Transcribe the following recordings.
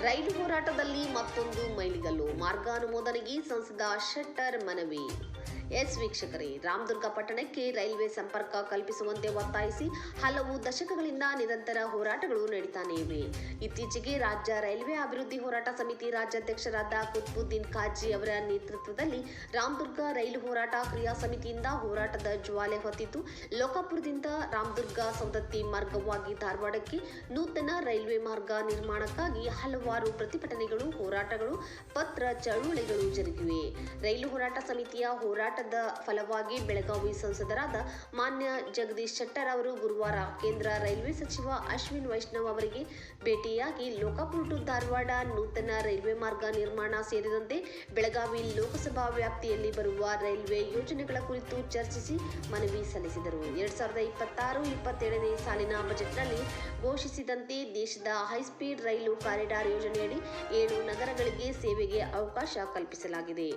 ರೈಲು ಹೋರಾಟದಲ್ಲಿ ಮತ್ತೊಂದು ಮೈಲಿಗಲ್ಲು. ಮಾರ್ಗಾನುಮೋದನೆಗೆ ಸಂಸದ ಶೆಟ್ಟರ್ ಮನವಿ. ಎಸ್ ವೀಕ್ಷಕರೇ, ರಾಮದುರ್ಗ ಪಟ್ಟಣಕ್ಕೆ ರೈಲ್ವೆ ಸಂಪರ್ಕ ಕಲ್ಪಿಸುವಂತೆ ಒತ್ತಾಯಿಸಿ ಹಲವು ದಶಕಗಳಿಂದ ನಿರಂತರ ಹೋರಾಟಗಳು ನಡೀತಾನೆ ಇವೆ ಇತ್ತೀಚೆಗೆ ರಾಜ್ಯ ರೈಲ್ವೆ ಅಭಿವೃದ್ಧಿ ಹೋರಾಟ ಸಮಿತಿ ರಾಜ್ಯಾಧ್ಯಕ್ಷರಾದ ಕುತ್ಬುದ್ದೀನ್ ಖಾಜಿ ಅವರ ನೇತೃತ್ವದಲ್ಲಿ ರಾಮದುರ್ಗ ರೈಲು ಹೋರಾಟ ಕ್ರಿಯಾ ಸಮಿತಿಯಿಂದ ಹೋರಾಟದ ಜ್ವಾಲೆ ಹೊತ್ತಿದ್ದು, ಲೋಕಾಪುರದಿಂದ ರಾಮದುರ್ಗ ಸೌದತ್ತಿ ಮಾರ್ಗವಾಗಿ ಧಾರವಾಡಕ್ಕೆ ನೂತನ ರೈಲ್ವೆ ಮಾರ್ಗ ನಿರ್ಮಾಣಕ್ಕಾಗಿ ಹಲವಾರು ಪ್ರತಿಭಟನೆಗಳು, ಹೋರಾಟಗಳು, ಪತ್ರ ಚಳುವಳಿಗಳು ಜರುಗಿವೆ. ರೈಲು ಹೋರಾಟ ಸಮಿತಿಯ ಹೋರಾಟದ ಫಲವಾಗಿ ಬೆಳಗಾವಿ ಸಂಸದರಾದ ಮಾನ್ಯ ಜಗದೀಶ್ ಶೆಟ್ಟರ್ ಅವರು ಗುರುವಾರ ಕೇಂದ್ರ ರೈಲ್ವೆ ಸಚಿವ ಅಶ್ವಿನ್ ವೈಷ್ಣವ್ ಅವರಿಗೆ ಭೇಟಿಯಾಗಿ ಲೋಕಾಪುರ ಧಾರವಾಡ ನೂತನ ರೈಲ್ವೆ ಮಾರ್ಗ ನಿರ್ಮಾಣ ಸೇರಿದಂತೆ ಬೆಳಗಾವಿ ಲೋಕಸಭಾ ವ್ಯಾಪ್ತಿಯಲ್ಲಿ ಬರುವ ರೈಲ್ವೆ ಯೋಜನೆಗಳ ಕುರಿತು ಚರ್ಚಿಸಿ ಮನವಿ ಸಲ್ಲಿಸಿದರು. ಎರಡ್ ಸಾವಿರದ ಇಪ್ಪತ್ತಾರು ಇಪ್ಪತ್ತೇಳನೇ ಸಾಲಿನ ಬಜೆಟ್ನಲ್ಲಿ ಘೋಷಿಸಿದಂತೆ ದೇಶದ ಹೈಸ್ಪೀಡ್ ರೈಲು ಕಾರಿಡಾರ್ ಯೋಜನೆಯಡಿ ಏಳು ನಗರಗಳಿಗೆ ಸೇವೆಗೆ ಅವಕಾಶ ಕಲ್ಪಿಸಲಾಗಿದೆ.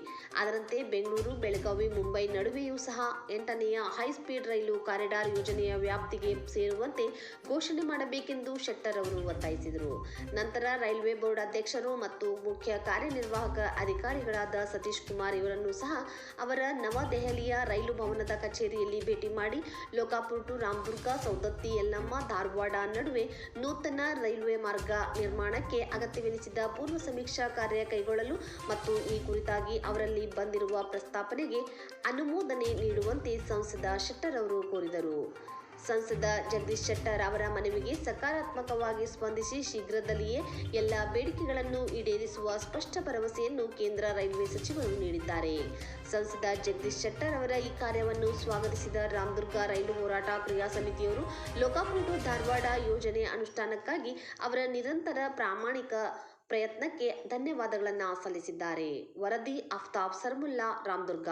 ಅದರಂತೆ ಬೆಂಗಳೂರು, ಬೆಳಗಾವಿ ಮುಂಬೈ ನಡುವೆಯೂ ಸಹ ಎಂಟನೆಯ ಹೈಸ್ಪೀಡ್ ರೈಲು ಕಾರಿಡಾರ್ ಯೋಜನೆಯ ವ್ಯಾಪ್ತಿಗೆ ಸೇರುವಂತೆ ಘೋಷಣೆ ಮಾಡಬೇಕೆಂದು ಶೆಟ್ಟರ್ ಅವರು ಒತ್ತಾಯಿಸಿದರು. ನಂತರ ರೈಲ್ವೆ ಬೋರ್ಡ್ ಅಧ್ಯಕ್ಷರು ಮತ್ತು ಮುಖ್ಯ ಕಾರ್ಯನಿರ್ವಾಹಕ ಅಧಿಕಾರಿಗಳಾದ ಸತೀಶ್ ಕುಮಾರ್ ಇವರನ್ನು ಸಹ ಅವರ ನವದೆಹಲಿಯ ರೈಲು ಭವನದ ಕಚೇರಿಯಲ್ಲಿ ಭೇಟಿ ಮಾಡಿ, ಲೋಕಾಪುರ್ ಟು ರಾಮದುರ್ಗ, ಸೌದತ್ತಿ, ಯಲ್ಲಮ್ಮ, ಧಾರವಾಡ ನಡುವೆ ನೂತನ ರೈಲ್ವೆ ಮಾರ್ಗ ನಿರ್ಮಾಣಕ್ಕೆ ಅಗತ್ಯವೆನಿಸಿದ ಪೂರ್ವ ಸಮೀಕ್ಷಾ ಕಾರ್ಯ ಕೈಗೊಳ್ಳಲು ಮತ್ತು ಈ ಕುರಿತಾಗಿ ಅವರಲ್ಲಿ ಬಂದಿರುವ ಪ್ರಸ್ತಾಪನೆಗೆ ಅನುಮೋದನೆ ನೀಡುವಂತೆ ಸಂಸದ ಶೆಟ್ಟರ್ ಅವರು ಕೋರಿದರು. ಸಂಸದ ಜಗದೀಶ್ ಶೆಟ್ಟರ್ ಅವರ ಮನವಿಗೆ ಸಕಾರಾತ್ಮಕವಾಗಿ ಸ್ಪಂದಿಸಿ ಶೀಘ್ರದಲ್ಲಿಯೇ ಎಲ್ಲ ಬೇಡಿಕೆಗಳನ್ನು ಈಡೇರಿಸುವ ಸ್ಪಷ್ಟ ಭರವಸೆಯನ್ನು ಕೇಂದ್ರ ರೈಲ್ವೆ ಸಚಿವರು ನೀಡಿದ್ದಾರೆ. ಸಂಸದ ಜಗದೀಶ್ ಶೆಟ್ಟರ್ ಅವರ ಈ ಕಾರ್ಯವನ್ನು ಸ್ವಾಗತಿಸಿದ ರಾಮದುರ್ಗ ರೈಲು ಹೋರಾಟ ಕ್ರಿಯಾ ಸಮಿತಿಯವರು ಲೋಕಾಪುರ ಟು ಧಾರವಾಡ ಯೋಜನೆ ಅನುಷ್ಠಾನಕ್ಕಾಗಿ ಅವರ ನಿರಂತರ ಪ್ರಾಮಾಣಿಕ ಪ್ರಯತ್ನಕ್ಕೆ ಧನ್ಯವಾದಗಳನ್ನು ಸಲ್ಲಿಸಿದ್ದಾರೆ. ವರದಿ ಅಫ್ತಾಬ್ ಸರ್ಮುಲ್ಲಾ, ರಾಮದುರ್ಗ.